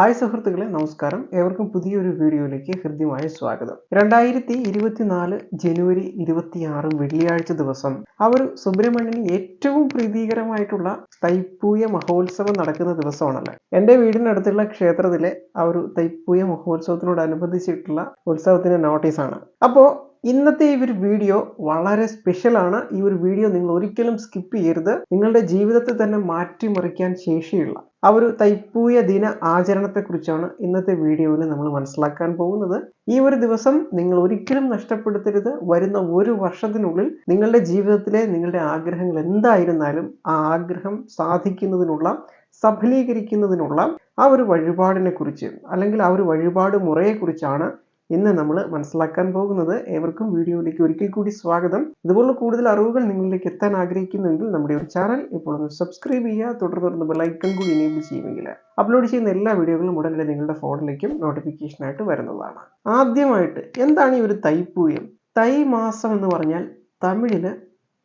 Hi സുഹൃത്തുക്കളെ നമസ്കാരം. ഏവർക്കും പുതിയൊരു വീഡിയോയിലേക്ക് ഹൃദ്യമായ സ്വാഗതം. രണ്ടായിരത്തി ഇരുപത്തിനാല് ജനുവരി ഇരുപത്തിയാറ് വെള്ളിയാഴ്ച ദിവസം ആ ഒരു സുബ്രഹ്മണ്യന് ഏറ്റവും പ്രീതികരമായിട്ടുള്ള തൈപ്പൂയ മഹോത്സവം നടക്കുന്ന ദിവസമാണല്ലേ? എന്റെ വീടിനടുത്തുള്ള ക്ഷേത്രത്തിലെ ആ ഒരു തൈപ്പൂയ മഹോത്സവത്തിനോടനുബന്ധിച്ചിട്ടുള്ള ഉത്സവത്തിന്റെ നോട്ടീസാണ്. അപ്പോൾ ഇന്നത്തെ ഈ ഒരു വീഡിയോ വളരെ സ്പെഷ്യലാണ്. ഈ ഒരു വീഡിയോ നിങ്ങൾ ഒരിക്കലും സ്കിപ്പ് ചെയ്യരുത്. നിങ്ങളുടെ ജീവിതത്തെ തന്നെ മാറ്റിമറിക്കാൻ ശേഷിയുള്ള ആ ഒരു തൈപ്പൂയ ദിന ആചരണത്തെക്കുറിച്ചാണ് ഇന്നത്തെ വീഡിയോയിൽ നമ്മൾ മനസ്സിലാക്കാൻ പോകുന്നത്. ഈ ഒരു ദിവസം നിങ്ങൾ ഒരിക്കലും നഷ്ടപ്പെടുത്തരുത്. വരുന്ന ഒരു വർഷത്തിനുള്ളിൽ നിങ്ങളുടെ ജീവിതത്തിലെ നിങ്ങളുടെ ആഗ്രഹങ്ങൾ എന്തായിരുന്നാലും ആ ആഗ്രഹം സാധിക്കുന്നതിനുള്ള സഫലീകരിക്കുന്നതിനുള്ള ആ ഒരു വഴിപാടിനെ കുറിച്ച് അല്ലെങ്കിൽ ആ ഒരു വഴിപാട് മുറയെക്കുറിച്ചാണ് ഇന്ന് നമ്മൾ മനസ്സിലാക്കാൻ പോകുന്നത് ഏവർക്കും വീഡിയോയിലേക്ക് ഒരിക്കൽ കൂടി സ്വാഗതം. ഇതുപോലുള്ള കൂടുതൽ അറിവുകൾ നിങ്ങളിലേക്ക് എത്താൻ ആഗ്രഹിക്കുന്നുവെങ്കിൽ നമ്മുടെ ഒരു ചാനൽ ഇപ്പോൾ ഒന്ന് സബ്സ്ക്രൈബ് ചെയ്യുക തുടർന്ന് ബെലൈക്കൺ കൂടി എനേബിൾ ചെയ്യുമെങ്കിൽ അപ്ലോഡ് ചെയ്യുന്ന എല്ലാ വീഡിയോകളും ഉടനടി നിങ്ങളുടെ ഫോണിലേക്കും നോട്ടിഫിക്കേഷനായിട്ട് വരുന്നതാണ്. ആദ്യമായിട്ട് എന്താണ് ഈ ഒരു തൈപ്പൂയം? തൈ മാസം എന്ന് പറഞ്ഞാൽ തമിഴിൽ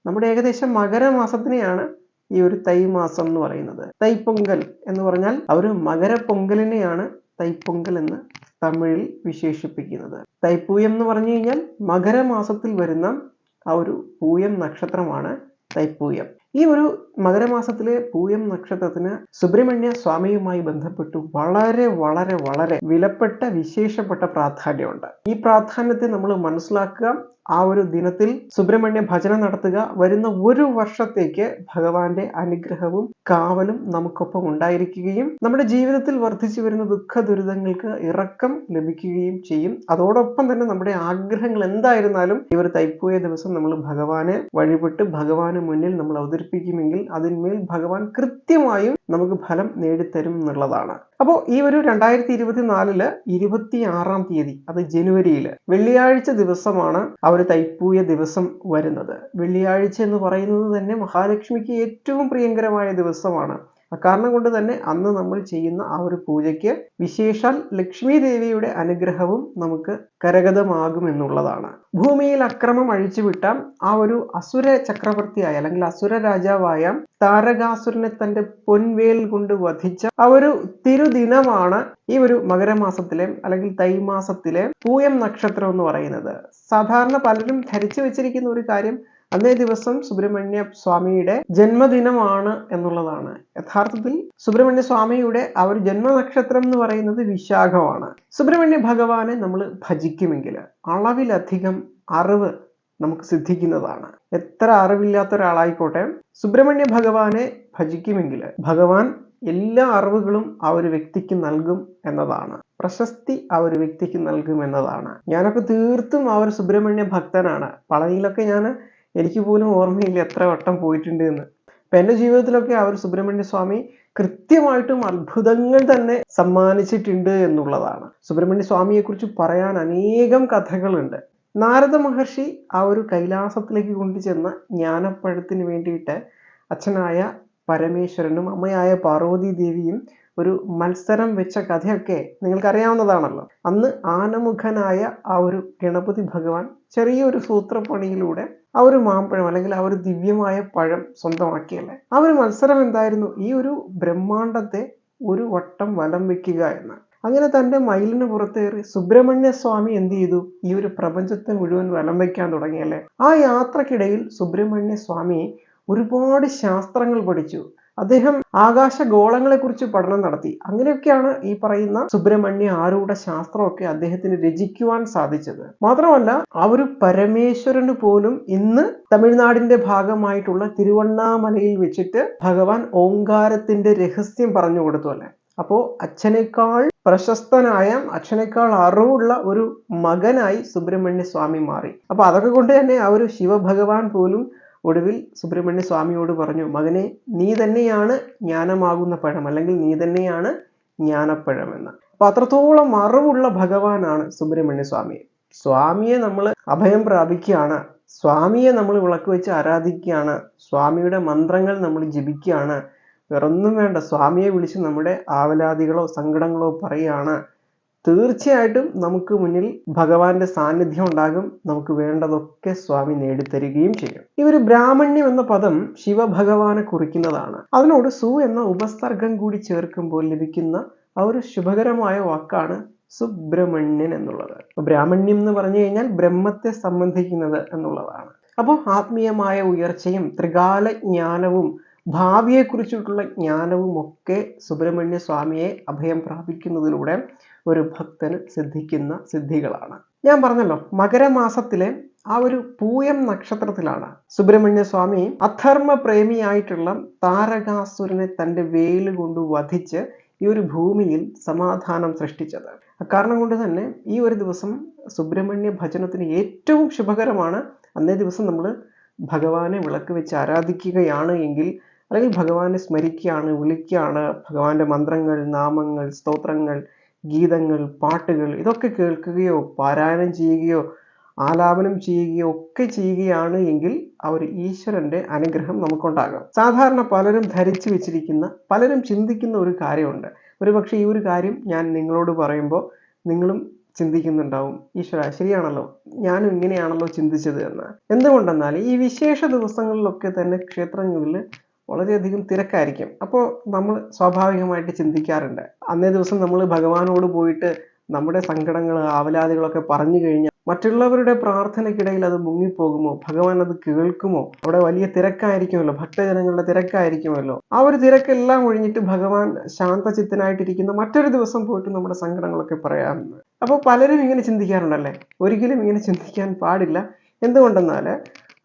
നമ്മുടെ ഏകദേശം മകരമാസത്തിനെയാണ് ഈ ഒരു തൈ മാസം എന്ന് പറയുന്നത്. തൈപ്പൊങ്കൽ എന്ന് പറഞ്ഞാൽ ആ ഒരു മകരപ്പൊങ്കലിനെയാണ് തൈപ്പൊങ്കൽ എന്ന് തമിഴിൽ വിശേഷിപ്പിക്കുന്നത്. തൈപ്പൂയം എന്ന് പറഞ്ഞു കഴിഞ്ഞാൽ മകരമാസത്തിൽ വരുന്ന ആ ഒരു പൂയം നക്ഷത്രമാണ് തൈപ്പൂയം. ഈ ഒരു മകരമാസത്തിലെ പൂയം നക്ഷത്രത്തിന് സുബ്രഹ്മണ്യ സ്വാമിയുമായി ബന്ധപ്പെട്ടു വളരെ വളരെ വളരെ വിലപ്പെട്ട വിശേഷപ്പെട്ട പ്രാധാന്യമുണ്ട്. ഈ പ്രാധാന്യത്തെ നമ്മൾ മനസ്സിലാക്കുക ആ ഒരു ദിനത്തിൽ സുബ്രഹ്മണ്യ ഭജന നടത്തുക. വരുന്ന ഒരു വർഷത്തേക്ക് ഭഗവാന്റെ അനുഗ്രഹവും കാവലും നമുക്കൊപ്പം ഉണ്ടായിരിക്കുകയും നമ്മുടെ ജീവിതത്തിൽ വർദ്ധിച്ചു വരുന്ന ദുഃഖ ദുരിതങ്ങൾക്ക് ഇറക്കം ലഭിക്കുകയും ചെയ്യും. അതോടൊപ്പം തന്നെ നമ്മുടെ ആഗ്രഹങ്ങൾ എന്തായിരുന്നാലും ഈ ഒരു തൈപ്പൂയ ദിവസം നമ്മൾ ഭഗവാനെ വഴിപെട്ട് ഭഗവാന് മുന്നിൽ നമ്മൾ അവതരിപ്പിക്കുമെങ്കിൽ അതിന്മേൽ ഭഗവാൻ കൃത്യമായും നമുക്ക് ഫലം നേടിത്തരും എന്നുള്ളതാണ്. അപ്പോൾ ഈ ഒരു രണ്ടായിരത്തി ഇരുപത്തിനാലിൽ ഇരുപത്തി ആറാം തീയതി അത് ജനുവരിയിൽ വെള്ളിയാഴ്ച ദിവസമാണ് ആ ഒരു തൈപ്പൂയ ദിവസം വരുന്നത്. വെള്ളിയാഴ്ച എന്ന് പറയുന്നത് തന്നെ മഹാലക്ഷ്മിക്ക് ഏറ്റവും പ്രിയങ്കരമായ ദിവസമാണ്. അക്കാരണം കൊണ്ട് തന്നെ അന്ന് നമ്മൾ ചെയ്യുന്ന ആ ഒരു പൂജയ്ക്ക് വിശേഷാൽ ലക്ഷ്മി ദേവിയുടെ അനുഗ്രഹവും നമുക്ക് കരഗതമാകും എന്നുള്ളതാണ്. ഭൂമിയിൽ അക്രമം അഴിച്ചുവിട്ട ആ ഒരു അസുര ചക്രവർത്തിയായ അല്ലെങ്കിൽ അസുര രാജാവായ താരകാസുരനെ തന്റെ പൊൻവേൽ കൊണ്ട് വധിച്ച ആ ഒരു തിരുദിനമാണ് ഈ ഒരു മകരമാസത്തിലെ അല്ലെങ്കിൽ തൈമാസത്തിലെ പൂയം നക്ഷത്രം എന്ന് പറയുന്നത്. സാധാരണ പലരും ധരിച്ചു വെച്ചിരിക്കുന്ന ഒരു കാര്യം അന്നേ ദിവസം സുബ്രഹ്മണ്യ സ്വാമിയുടെ ജന്മദിനമാണ് എന്നുള്ളതാണ്. യഥാർത്ഥത്തിൽ സുബ്രഹ്മണ്യ സ്വാമിയുടെ ആ ഒരു ജന്മനക്ഷത്രം എന്ന് പറയുന്നത് വിശാഖമാണ്. സുബ്രഹ്മണ്യ ഭഗവാനെ നമ്മൾ ഭജിക്കുമെങ്കിൽ അളവിലധികം അറിവ് നമുക്ക് സിദ്ധിക്കുന്നതാണ്. എത്ര അറിവില്ലാത്ത ഒരാളായിക്കോട്ടെ സുബ്രഹ്മണ്യ ഭഗവാനെ ഭജിക്കുമെങ്കിൽ ഭഗവാൻ എല്ലാ അറിവുകളും ആ ഒരു വ്യക്തിക്ക് നൽകും എന്നതാണ്. പ്രശസ്തി ആ ഒരു വ്യക്തിക്ക് നൽകും എന്നതാണ്. ഞാനൊക്കെ തീർത്തും ആ ഒരു സുബ്രഹ്മണ്യ ഭക്തനാണ്. പളനിയിലൊക്കെ ഞാൻ എനിക്ക് പോലും ഓർമ്മയില്ല എത്ര വട്ടം പോയിട്ടുണ്ട് എന്ന് അപ്പൊ എന്റെ ജീവിതത്തിലൊക്കെ ആ ഒരു സുബ്രഹ്മണ്യ സ്വാമി കൃത്യമായിട്ടും അത്ഭുതങ്ങൾ തന്നെ സമ്മാനിച്ചിട്ടുണ്ട് എന്നുള്ളതാണ്. സുബ്രഹ്മണ്യ സ്വാമിയെ കുറിച്ച് പറയാൻ അനേകം കഥകളുണ്ട്. നാരദ മഹർഷി ആ ഒരു കൈലാസത്തിലേക്ക് കൊണ്ടുചെന്ന ജ്ഞാനപ്പഴത്തിന് വേണ്ടിയിട്ട് അച്ഛനായ പരമേശ്വരനും അമ്മയായ പാർവതി ദേവിയും ഒരു മത്സരം വെച്ച കഥയൊക്കെ നിങ്ങൾക്കറിയാവുന്നതാണല്ലോ. അന്ന് ആനമുഖനായ ആ ഒരു ഗണപതി ഭഗവാൻ ചെറിയൊരു സൂത്രപ്പണിയിലൂടെ ആ ഒരു മാമ്പഴം അല്ലെങ്കിൽ ആ ഒരു ദിവ്യമായ പഴം സ്വന്തമാക്കിയല്ലേ ആ ഒരു മത്സരം എന്തായിരുന്നു? ഈ ഒരു ബ്രഹ്മാണ്ടത്തെ ഒരു വട്ടം വലം വെക്കുക എന്ന്. അങ്ങനെ തന്റെ മയിലിന് പുറത്തേറി സുബ്രഹ്മണ്യ സ്വാമി എന്ത് ചെയ്തു? ഈ ഒരു പ്രപഞ്ചത്തെ മുഴുവൻ വലം വയ്ക്കാൻ തുടങ്ങിയല്ലേ ആ യാത്രക്കിടയിൽ സുബ്രഹ്മണ്യ സ്വാമി ഒരുപാട് ശാസ്ത്രങ്ങൾ പഠിച്ചു. അദ്ദേഹം ആകാശ ഗോളങ്ങളെ കുറിച്ച് പഠനം നടത്തി. അങ്ങനെയൊക്കെയാണ് ഈ പറയുന്ന സുബ്രഹ്മണ്യ ആരൂഢ ശാസ്ത്രമൊക്കെ അദ്ദേഹത്തിന് രചിക്കുവാൻ സാധിച്ചത്. മാത്രമല്ല ആ ഒരു പരമേശ്വരന് പോലും ഇന്ന് തമിഴ്നാടിന്റെ ഭാഗമായിട്ടുള്ള തിരുവണ്ണാമലയിൽ വെച്ചിട്ട് ഭഗവാൻ ഓങ്കാരത്തിന്റെ രഹസ്യം പറഞ്ഞു കൊടുത്തു അല്ലെ? അപ്പോ അച്ഛനേക്കാൾ പ്രശസ്തനായ അച്ഛനേക്കാൾ അറിവുള്ള ഒരു മകനായി സുബ്രഹ്മണ്യ സ്വാമി മാറി. അപ്പൊ അതൊക്കെ കൊണ്ട് തന്നെ ആ ഒരു ശിവഭഗവാൻ പോലും ഒടുവിൽ സുബ്രഹ്മണ്യ സ്വാമിയോട് പറഞ്ഞു മകനെ നീ തന്നെയാണ് ജ്ഞാനമാകുന്ന പഴം അല്ലെങ്കിൽ നീ തന്നെയാണ് ജ്ഞാനപ്പഴം എന്ന്. അപ്പൊ അത്രത്തോളം അറിവുള്ള ഭഗവാനാണ് സുബ്രഹ്മണ്യ സ്വാമി. സ്വാമിയെ നമ്മൾ അഭയം പ്രാപിക്കുകയാണ്. സ്വാമിയെ നമ്മൾ വിളക്ക് വെച്ച് ആരാധിക്കുകയാണ്. സ്വാമിയുടെ മന്ത്രങ്ങൾ നമ്മൾ ജപിക്കുകയാണ്. വേറൊന്നും വേണ്ട. സ്വാമിയെ വിളിച്ച് നമ്മുടെ ആവലാതികളോ സങ്കടങ്ങളോ പറയുകയാണ്. തീർച്ചയായിട്ടും നമുക്ക് മുന്നിൽ ഭഗവാന്റെ സാന്നിധ്യം ഉണ്ടാകും. നമുക്ക് വേണ്ടതൊക്കെ സ്വാമി നേടിത്തരികയും ചെയ്യും. ഈ ഒരു ബ്രാഹ്മണ്യം എന്ന പദം ശിവഭഗവാനെ കുറിക്കുന്നതാണ്. അതിനോട് സു എന്ന ഉപസർഗം കൂടി ചേർക്കുമ്പോൾ ലഭിക്കുന്ന ആ ഒരു ശുഭകരമായ വാക്കാണ് സുബ്രഹ്മണ്യൻ എന്നുള്ളത്. ബ്രാഹ്മണ്യം എന്ന് പറഞ്ഞു കഴിഞ്ഞാൽ ബ്രഹ്മത്തെ സംബന്ധിക്കുന്നത് എന്നുള്ളതാണ്. അപ്പോൾ ആത്മീയമായ ഉയർച്ചയും ത്രികാല ജ്ഞാനവും ഭാവിയെക്കുറിച്ചിട്ടുള്ള ജ്ഞാനവും ഒക്കെ സുബ്രഹ്മണ്യ സ്വാമിയെ അഭയം പ്രാപിക്കുന്നതിലൂടെ ഒരു ഭക്തന് സിദ്ധിക്കുന്ന സിദ്ധികളാണ്. ഞാൻ പറഞ്ഞല്ലോ മകരമാസത്തിലെ ആ ഒരു പൂയം നക്ഷത്രത്തിലാണ് സുബ്രഹ്മണ്യ സ്വാമി അധർമ്മ പ്രേമിയായിട്ടുള്ള താരകാസുരനെ തന്റെ വേൽ കൊണ്ട് വധിച്ച് ഈ ഒരു ഭൂമിയിൽ സമാധാനം സൃഷ്ടിച്ചത്. കാരണം കൊണ്ട് തന്നെ ഈ ഒരു ദിവസം സുബ്രഹ്മണ്യ ഭജനത്തിന് ഏറ്റവും ശുഭകരമാണ്. അന്നേ ദിവസം നമ്മൾ ഭഗവാനെ വിളക്ക് വെച്ച് ആരാധിക്കുകയാണ് എങ്കിൽ അല്ലെങ്കിൽ ഭഗവാനെ സ്മരിക്കുകയാണ് വിളിക്കുകയാണ് ഭഗവാന്റെ മന്ത്രങ്ങൾ നാമങ്ങൾ സ്തോത്രങ്ങൾ ഗീതങ്ങൾ പാട്ടുകൾ ഇതൊക്കെ കേൾക്കുകയോ പാരായണം ചെയ്യുകയോ ആലാപനം ചെയ്യുകയോ ഒക്കെ ചെയ്യുകയാണ് എങ്കിൽ ആ ഒരു ഈശ്വരന്റെ അനുഗ്രഹം നമുക്കുണ്ടാകാം. സാധാരണ പലരും ധരിച്ചു വെച്ചിരിക്കുന്ന പലരും ചിന്തിക്കുന്ന ഒരു കാര്യമുണ്ട്. ഒരുപക്ഷെ ഈ ഒരു കാര്യം ഞാൻ നിങ്ങളോട് പറയുമ്പോൾ നിങ്ങളും ചിന്തിക്കുന്നുണ്ടാവും. ഈശ്വര ശരിയാണല്ലോ. ഞാനും ഇങ്ങനെയാണല്ലോ ചിന്തിച്ചത് എന്ന്. എന്തുകൊണ്ടെന്നാൽ ഈ വിശേഷ ദിവസങ്ങളിലൊക്കെ തന്നെ ക്ഷേത്രങ്ങളിൽ വളരെയധികം തിരക്കായിരിക്കും. അപ്പോൾ നമ്മൾ സ്വാഭാവികമായിട്ട് ചിന്തിക്കാറുണ്ട്. അന്നേ ദിവസം നമ്മൾ ഭഗവാനോട് പോയിട്ട് നമ്മുടെ സങ്കടങ്ങൾ ആവലാതികളൊക്കെ പറഞ്ഞു കഴിഞ്ഞാൽ മറ്റുള്ളവരുടെ പ്രാർത്ഥനയ്ക്കിടയിൽ അത് മുങ്ങിപ്പോകുമോ? ഭഗവാൻ അത് കേൾക്കുമോ? അവിടെ വലിയ തിരക്കായിരിക്കുമല്ലോ? ഭക്തജനങ്ങളുടെ തിരക്കായിരിക്കുമല്ലോ? ആ ഒരു തിരക്കെല്ലാം ഒഴിഞ്ഞിട്ട് ഭഗവാൻ ശാന്തചിത്തനായിട്ടിരിക്കുന്ന. മറ്റൊരു ദിവസം പോയിട്ട് നമ്മുടെ സങ്കടങ്ങളൊക്കെ പറയാമെന്ന് അപ്പോൾ പലരും ഇങ്ങനെ ചിന്തിക്കാറുണ്ടല്ലേ? ഒരിക്കലും ഇങ്ങനെ ചിന്തിക്കാൻ പാടില്ല. എന്തുകൊണ്ടെന്നാൽ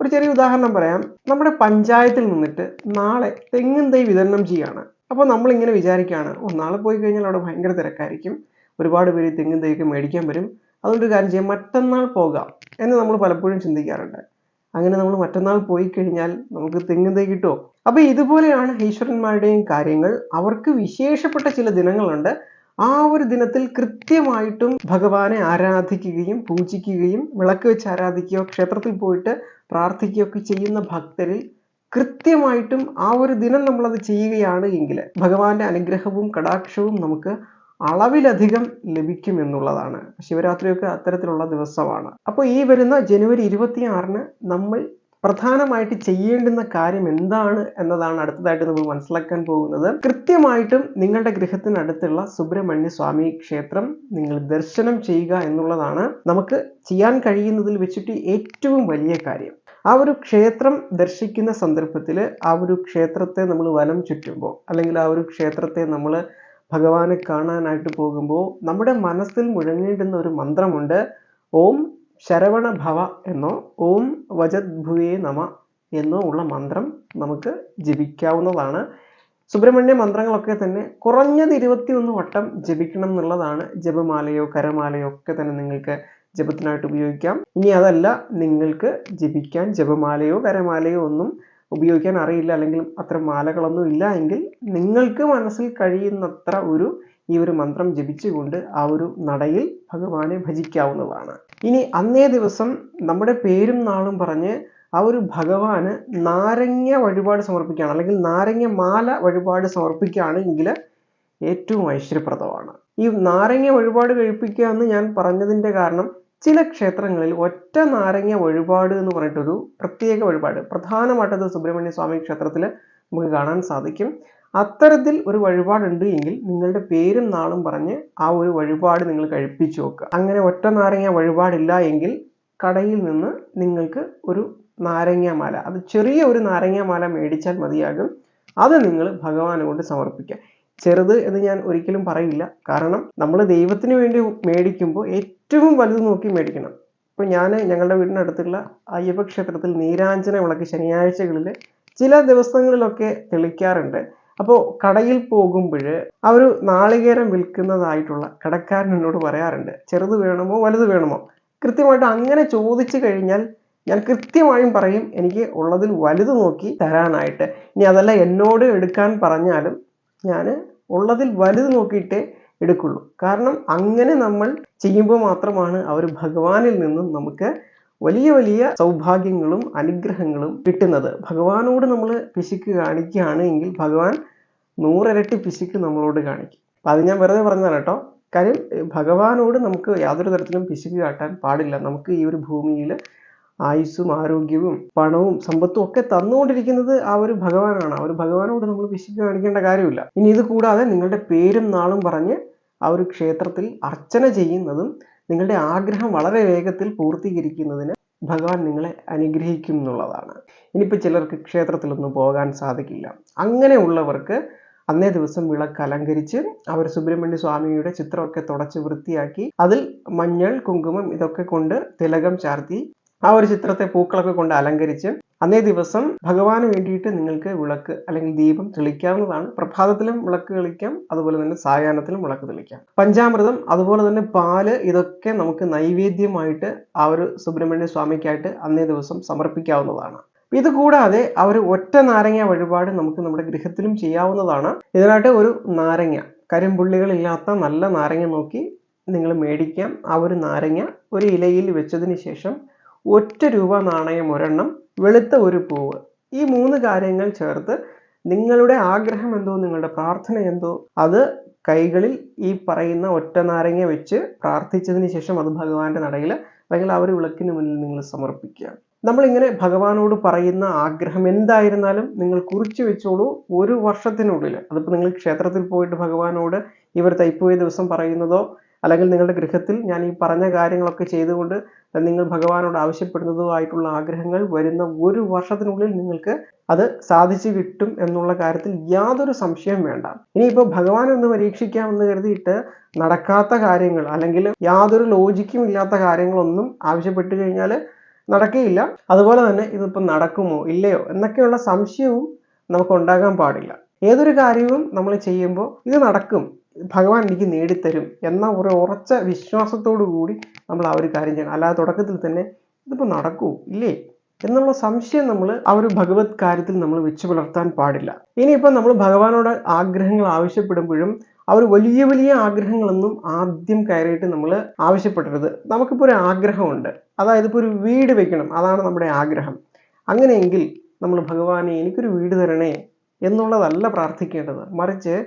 ഒരു ചെറിയ ഉദാഹരണം പറയാം. നമ്മുടെ പഞ്ചായത്തിൽ നിന്നിട്ട് നാളെ തെങ്ങും തൈ വിതരണം ചെയ്യാണ്. അപ്പോൾ നമ്മളിങ്ങനെ വിചാരിക്കുകയാണ് ഓ നാളെ പോയി കഴിഞ്ഞാൽ അവിടെ ഭയങ്കര തിരക്കായിരിക്കും. ഒരുപാട് പേര് തെങ്ങും തൈയൊക്കെ മേടിക്കാൻ വരും. അതുകൊണ്ട് കാര്യം ചെയ്യാം മറ്റന്നാൾ പോകാം എന്ന് നമ്മൾ പലപ്പോഴും ചിന്തിക്കാറുണ്ട്. അങ്ങനെ നമ്മൾ മറ്റന്നാൾ പോയി കഴിഞ്ഞാൽ നമുക്ക് തെങ്ങും തൈ കിട്ടുമോ? അപ്പോൾ ഇതുപോലെയാണ് ഈശ്വരന്മാരുടെയും കാര്യങ്ങൾ. അവർക്ക് വിശേഷപ്പെട്ട ചില ദിനങ്ങളുണ്ട്. ആ ഒരു ദിനത്തിൽ കൃത്യമായിട്ടും ഭഗവാനെ ആരാധിക്കുകയും പൂജിക്കുകയും വിളക്ക് വെച്ച് ആരാധിക്കുകയോ ക്ഷേത്രത്തിൽ പോയിട്ട് പ്രാർത്ഥിക്കുകയൊക്കെ ചെയ്യുന്ന ഭക്തരിൽ കൃത്യമായിട്ടും ആ ഒരു ദിനം നമ്മളത് ചെയ്യുകയാണ് എങ്കിൽ ഭഗവാന്റെ അനുഗ്രഹവും കടാക്ഷവും നമുക്ക് അളവിലധികം ലഭിക്കും എന്നുള്ളതാണ്. ശിവരാത്രിയൊക്കെ അത്തരത്തിലുള്ള ദിവസമാണ്. അപ്പോൾ ഈ വരുന്ന ജനുവരി ഇരുപത്തിയാറിന് നമ്മൾ പ്രധാനമായിട്ട് ചെയ്യേണ്ടുന്ന കാര്യം എന്താണ് എന്നതാണ് അടുത്തതായിട്ട് നമ്മൾ മനസ്സിലാക്കാൻ പോകുന്നത്. കൃത്യമായിട്ടും നിങ്ങളുടെ ഗൃഹത്തിനടുത്തുള്ള സുബ്രഹ്മണ്യ സ്വാമി ക്ഷേത്രം നിങ്ങൾ ദർശനം ചെയ്യുക എന്നുള്ളതാണ് നമുക്ക് ചെയ്യാൻ കഴിയുന്നതിൽ വെച്ചിട്ട് ഏറ്റവും വലിയ കാര്യം. ആ ഒരു ക്ഷേത്രം ദർശിക്കുന്ന സന്ദർഭത്തിൽ ആ ഒരു ക്ഷേത്രത്തെ നമ്മൾ വലം ചുറ്റുമ്പോൾ അല്ലെങ്കിൽ ആ ഒരു ക്ഷേത്രത്തെ നമ്മൾ ഭഗവാനെ കാണാനായിട്ട് പോകുമ്പോൾ നമ്മുടെ മനസ്സിൽ മുഴങ്ങേണ്ടുന്ന ഒരു മന്ത്രമുണ്ട്. ഓം ശരവണ ഭവ എന്നോ ഓം വജദ്ഭുവേ നമ എന്നോ ഉള്ള മന്ത്രം നമുക്ക് ജപിക്കാവുന്നതാണ്. സുബ്രഹ്മണ്യ മന്ത്രങ്ങളൊക്കെ തന്നെ കുറഞ്ഞത് ഇരുപത്തിയൊന്ന് വട്ടം ജപിക്കണം എന്നുള്ളതാണ് ജപമാലയോ കരമാലയോ ഒക്കെ തന്നെ നിങ്ങൾക്ക് ജപത്തിനായിട്ട് ഉപയോഗിക്കാം. ഇനി അതല്ല നിങ്ങൾക്ക് ജപിക്കാൻ ജപമാലയോ കരമാലയോ ഒന്നും ഉപയോഗിക്കാൻ അറിയില്ല അല്ലെങ്കിൽ അത്ര മാലകളൊന്നും ഇല്ല എങ്കിൽ നിങ്ങൾക്ക് മനസ്സിൽ കഴിയുന്നത്ര ഒരു ഈ ഒരു മന്ത്രം ജപിച്ചുകൊണ്ട് ആ ഒരു നടയിൽ ഭഗവാനെ ഭജിക്കാവുന്നതാണ്. ഇനി അന്നേ ദിവസം നമ്മുടെ പേരും നാളും പറഞ്ഞ് ആ ഒരു ഭഗവാന് നാരങ്ങ വഴിപാട് സമർപ്പിക്കുകയാണ്. അല്ലെങ്കിൽ നാരങ്ങ മാല വഴിപാട് സമർപ്പിക്കുകയാണെങ്കിൽ ഏറ്റവും ഐശ്വര്യപ്രദമാണ്. ഈ നാരങ്ങ വഴിപാട് കഴിപ്പിക്കുക എന്ന് ഞാൻ പറഞ്ഞതിന്റെ കാരണം ചില ക്ഷേത്രങ്ങളിൽ ഒറ്റ നാരങ്ങ വഴിപാട് എന്ന് പറഞ്ഞിട്ടൊരു പ്രത്യേക വഴിപാട് പ്രധാനമായിട്ടത് സുബ്രഹ്മണ്യ സ്വാമി ക്ഷേത്രത്തിൽ നമുക്ക് കാണാൻ സാധിക്കും. അത്തരത്തിൽ ഒരു വഴിപാടുണ്ട് എങ്കിൽ നിങ്ങളുടെ പേരും നാളും പറഞ്ഞ് ആ ഒരു വഴിപാട് നിങ്ങൾ കഴിപ്പിച്ചു നോക്കുക അങ്ങനെ ഒറ്റ നാരങ്ങ വഴിപാടില്ല എങ്കിൽ കടയിൽ നിന്ന് നിങ്ങൾക്ക് ഒരു നാരങ്ങാമാല അത് ചെറിയ ഒരു നാരങ്ങാമാല മേടിച്ചാൽ മതിയാകും. അത് നിങ്ങൾ ഭഗവാന് കൊണ്ട് സമർപ്പിക്കുക. ചെറുത് എന്ന് ഞാൻ ഒരിക്കലും പറയില്ല. കാരണം നമ്മൾ ദൈവത്തിന് വേണ്ടി മേടിക്കുമ്പോൾ ഏറ്റവും വലുത് നോക്കി മേടിക്കണം. ഇപ്പോൾ ഞാൻ ഞങ്ങളുടെ വീടിനടുത്തുള്ള അയ്യപ്പ ക്ഷേത്രത്തിൽ നീരാഞ്ജന വിളക്ക് ശനിയാഴ്ചകളിൽ ചില ദിവസങ്ങളിലൊക്കെ തെളിക്കാറുണ്ട്. അപ്പോൾ കടയിൽ പോകുമ്പോൾ ആ ഒരു നാളികേരം വിൽക്കുന്നതായിട്ടുള്ള കടക്കാരൻ എന്നോട് പറയാറുണ്ട് ചെറുത് വേണമോ വലുത് വേണമോ? കൃത്യമായിട്ട് അങ്ങനെ ചോദിച്ചു കഴിഞ്ഞാൽ ഞാൻ കൃത്യമായും പറയും എനിക്ക് ഉള്ളതിൽ വലുത് നോക്കി തരാനായിട്ട്. ഇനി അതല്ല എന്നോട് എടുക്കാൻ പറഞ്ഞാലും ഞാൻ ഉള്ളതിൽ വലുത് നോക്കിയിട്ടേ എടുക്കുള്ളൂ. കാരണം അങ്ങനെ നമ്മൾ ചെയ്യുമ്പോൾ മാത്രമാണ് അവർ ഭഗവാനിൽ നിന്നും നമുക്ക് വലിയ വലിയ സൗഭാഗ്യങ്ങളും അനുഗ്രഹങ്ങളും കിട്ടുന്നത്. ഭഗവാനോട് നമ്മൾ പിശുക്ക് കാണിക്കുകയാണ് എങ്കിൽ ഭഗവാൻ നൂറിരട്ടി പിശുക്ക് നമ്മളോട് കാണിക്കും. അപ്പം അത് ഞാൻ വെറുതെ പറഞ്ഞതാണ് കേട്ടോ. കാര്യം ഭഗവാനോട് നമുക്ക് യാതൊരു തരത്തിലും പിശുക്ക് കാട്ടാൻ പാടില്ല. നമുക്ക് ഈ ഒരു ഭൂമിയിൽ ആയുസ്സും ആരോഗ്യവും പണവും സമ്പത്തും ഒക്കെ തന്നുകൊണ്ടിരിക്കുന്നത് ആ ഒരു ഭഗവാനാണ്. ആ ഒരു ഭഗവാനോട് നമ്മൾ പിശുക്ക് കാണിക്കേണ്ട കാര്യമില്ല. ഇനി ഇത് കൂടാതെ നിങ്ങളുടെ പേരും നാളും പറഞ്ഞ് ആ ഒരു ക്ഷേത്രത്തിൽ അർച്ചന ചെയ്യുന്നതും നിങ്ങളുടെ ആഗ്രഹം വളരെ വേഗത്തിൽ പൂർത്തീകരിക്കുന്നതിന് ഭഗവാൻ നിങ്ങളെ അനുഗ്രഹിക്കും എന്നുള്ളതാണ്. ഇനിയിപ്പോൾ ചിലർക്ക് ക്ഷേത്രത്തിലൊന്നും പോകാൻ സാധിക്കില്ല. അങ്ങനെയുള്ളവർക്ക് അന്നേ ദിവസം വിളക്ക് അലങ്കരിച്ച് അവർ സുബ്രഹ്മണ്യ സ്വാമിയുടെ ചിത്രമൊക്കെ തുടച്ച് വൃത്തിയാക്കി അതിൽ മഞ്ഞൾ കുങ്കുമം ഇതൊക്കെ കൊണ്ട് തിലകം ചാർത്തി ആ ഒരു ചിത്രത്തെ പൂക്കളൊക്കെ കൊണ്ട് അലങ്കരിച്ച് അന്നേ ദിവസം ഭഗവാന് വേണ്ടിയിട്ട് നിങ്ങൾക്ക് വിളക്ക് അല്ലെങ്കിൽ ദീപം തെളിക്കാവുന്നതാണ്. പ്രഭാതത്തിലും വിളക്ക് തെളിക്കാം അതുപോലെ തന്നെ സായാഹ്നത്തിലും വിളക്ക് തെളിക്കാം. പഞ്ചാമൃതം അതുപോലെ തന്നെ പാൽ ഇതൊക്കെ നമുക്ക് നൈവേദ്യമായിട്ട് ആ ഒരു സുബ്രഹ്മണ്യ സ്വാമിക്കായിട്ട് അന്നേ ദിവസം സമർപ്പിക്കാവുന്നതാണ്. ഇത് കൂടാതെ ഒരു ഒറ്റ നാരങ്ങ വഴിപാട് നമുക്ക് നമ്മുടെ ഗൃഹത്തിലും ചെയ്യാവുന്നതാണ്. ഇതിനായിട്ട് ഒരു നാരങ്ങ കരിമ്പുള്ളികളില്ലാത്ത നല്ല നാരങ്ങ നോക്കി നിങ്ങൾ മേടിക്കാം. ആ ഒരു നാരങ്ങ ഒരു ഇലയിൽ വെച്ചതിന് ശേഷം ഒറ്റ രൂപ നാണയം ഒരെണ്ണം വെളുത്ത ഒരു പൂവ്. ഈ മൂന്ന് കാര്യങ്ങൾ ചേർത്ത് നിങ്ങളുടെ ആഗ്രഹം എന്തോ നിങ്ങളുടെ പ്രാർത്ഥന എന്തോ അത് കൈകളിൽ ഈ പറയുന്ന ഒറ്റ നാരങ്ങ വെച്ച് പ്രാർത്ഥിച്ചതിന് ശേഷം അത് ഭഗവാന്റെ നടയിൽ അല്ലെങ്കിൽ ആ ഒരു വിളക്കിന് മുന്നിൽ നിങ്ങൾ സമർപ്പിക്കുക. നമ്മളിങ്ങനെ ഭഗവാനോട് പറയുന്ന ആഗ്രഹം എന്തായിരുന്നാലും നിങ്ങൾ കുറിച്ചു വെച്ചോളൂ ഒരു വർഷത്തിനുള്ളിൽ. അതിപ്പോൾ നിങ്ങൾ ക്ഷേത്രത്തിൽ പോയിട്ട് ഭഗവാനോട് ഇവർ തൈപ്പൂയ ദിവസം പറയുന്നതോ അല്ലെങ്കിൽ നിങ്ങളുടെ ഗൃഹത്തിൽ ഞാൻ ഈ പറഞ്ഞ കാര്യങ്ങളൊക്കെ ചെയ്തുകൊണ്ട് നിങ്ങൾ ഭഗവാനോട് ആവശ്യപ്പെടുന്നതോ ആയിട്ടുള്ള ആഗ്രഹങ്ങൾ വരുന്ന ഒരു വർഷത്തിനുള്ളിൽ നിങ്ങൾക്ക് അത് സാധിച്ചു കിട്ടും എന്നുള്ള കാര്യത്തിൽ യാതൊരു സംശയം വേണ്ട. ഇനിയിപ്പോൾ ഭഗവാൻ ഒന്ന് പരീക്ഷിക്കാമെന്ന് കരുതിയിട്ട് നടക്കാത്ത കാര്യങ്ങൾ അല്ലെങ്കിൽ യാതൊരു ലോജിക്കും ഇല്ലാത്ത കാര്യങ്ങളൊന്നും ആവശ്യപ്പെട്ടു കഴിഞ്ഞാൽ നടക്കുകയില്ല അതുപോലെ തന്നെ ഇതിപ്പോൾ നടക്കുമോ ഇല്ലയോ എന്നൊക്കെയുള്ള സംശയവും നമുക്ക് ഉണ്ടാകാൻ പാടില്ല. ഏതൊരു കാര്യവും നമ്മൾ ചെയ്യുമ്പോൾ ഇത് നടക്കും. ഭഗവാൻ എനിക്ക് നേടിത്തരും എന്ന ഒരു ഉറച്ച വിശ്വാസത്തോടു കൂടി നമ്മൾ ആ ഒരു കാര്യം ചെയ്യണം. അല്ലാതെ തുടക്കത്തിൽ തന്നെ ഇതിപ്പോൾ നടക്കൂ ഇല്ലേ? എന്നുള്ള സംശയം നമ്മൾ ആ ഒരു ഭഗവത് കാര്യത്തിൽ നമ്മൾ വെച്ചു പുലർത്താൻ പാടില്ല. ഇനിയിപ്പോൾ നമ്മൾ ഭഗവാനോട് ആഗ്രഹങ്ങൾ ആവശ്യപ്പെടുമ്പോഴും ഒരു വലിയ വലിയ ആഗ്രഹങ്ങളൊന്നും ആദ്യം കയറിയിട്ട് നമ്മൾ ആവശ്യപ്പെടരുത്. നമുക്കിപ്പോൾ ഒരു ആഗ്രഹമുണ്ട്. അതായത് ഇപ്പോൾ ഒരു വീട് വെക്കണം. അതാണ് നമ്മുടെ ആഗ്രഹം. അങ്ങനെയെങ്കിൽ നമ്മൾ ഭഗവാനെ എനിക്കൊരു വീട് തരണേ എന്നുള്ളതല്ല പ്രാർത്ഥിക്കേണ്ടത്. മറിച്ച്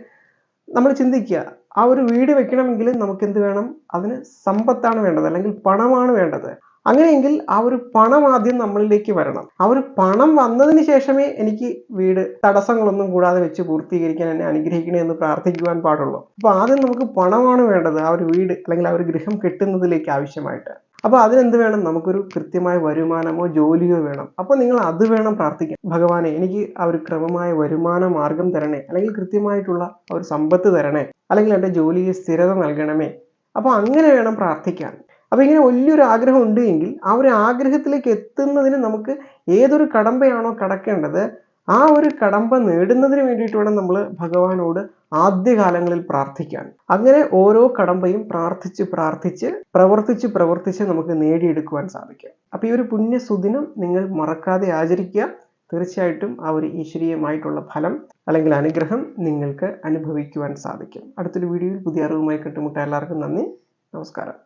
നമ്മൾ ചിന്തിക്കുക ആ ഒരു വീട് വെക്കണമെങ്കിൽ നമുക്ക് എന്ത് വേണം? അതിന് സമ്പത്താണ് വേണ്ടത്. അല്ലെങ്കിൽ പണമാണ് വേണ്ടത്. അങ്ങനെയെങ്കിൽ ആ ഒരു പണം ആദ്യം നമ്മളിലേക്ക് വരണം. ആ ഒരു പണം വന്നതിന് ശേഷമേ എനിക്ക് വീട് തടസ്സങ്ങളൊന്നും കൂടാതെ വെച്ച് പൂർത്തീകരിക്കാൻ എന്നെ അനുഗ്രഹിക്കണേ എന്ന് പ്രാർത്ഥിക്കുവാൻ പാടുള്ളൂ. അപ്പൊ ആദ്യം നമുക്ക് പണമാണ് വേണ്ടത്. ആ ഒരു വീട് അല്ലെങ്കിൽ ആ ഒരു ഗൃഹം കെട്ടുന്നതിലേക്ക് ആവശ്യമായിട്ട്. അപ്പോൾ അതിനെന്ത് വേണം? നമുക്കൊരു കൃത്യമായ വരുമാനമോ ജോലിയോ വേണം. അപ്പോൾ നിങ്ങൾ അത് വേണം പ്രാർത്ഥിക്കാൻ. ഭഗവാനെ എനിക്ക് ആ ഒരു ക്രമമായ വരുമാന മാർഗം തരണേ. അല്ലെങ്കിൽ കൃത്യമായിട്ടുള്ള ഒരു സമ്പത്ത് തരണേ. അല്ലെങ്കിൽ എന്റെ ജോലിയെ സ്ഥിരത നൽകണമേ. അപ്പോൾ അങ്ങനെ വേണം പ്രാർത്ഥിക്കാൻ. അപ്പോൾ ഇങ്ങനെ വലിയൊരു ആഗ്രഹം ഉണ്ട് എങ്കിൽ ആ ഒരു ആഗ്രഹത്തിലേക്ക് എത്തുന്നതിന് നമുക്ക് ഏതൊരു കടമ്പയാണോ കടക്കേണ്ടത് ആ ഒരു കടമ്പ നേടുന്നതിന് വേണ്ടിയിട്ട് വേണം നമ്മൾ ഭഗവാനോട് ആദ്യകാലങ്ങളിൽ പ്രാർത്ഥിക്കാൻ. അങ്ങനെ ഓരോ കടമ്പയും പ്രാർത്ഥിച്ച് പ്രാർത്ഥിച്ച് പ്രവർത്തിച്ച് പ്രവർത്തിച്ച് നമുക്ക് നേടിയെടുക്കുവാൻ സാധിക്കും. അപ്പോൾ ഈ ഒരു പുണ്യ സുദിനം നിങ്ങൾ മറക്കാതെ ആചരിക്കുക. തീർച്ചയായിട്ടും ആ ഒരു ഈശ്വരീയമായിട്ടുള്ള ഫലം അല്ലെങ്കിൽ അനുഗ്രഹം നിങ്ങൾക്ക് അനുഭവിക്കുവാൻ സാധിക്കും. അടുത്തൊരു വീഡിയോയിൽ പുതിയ അറിവുമായി കണ്ടുമുട്ടാൻ എല്ലാവർക്കും നന്ദി. നമസ്കാരം.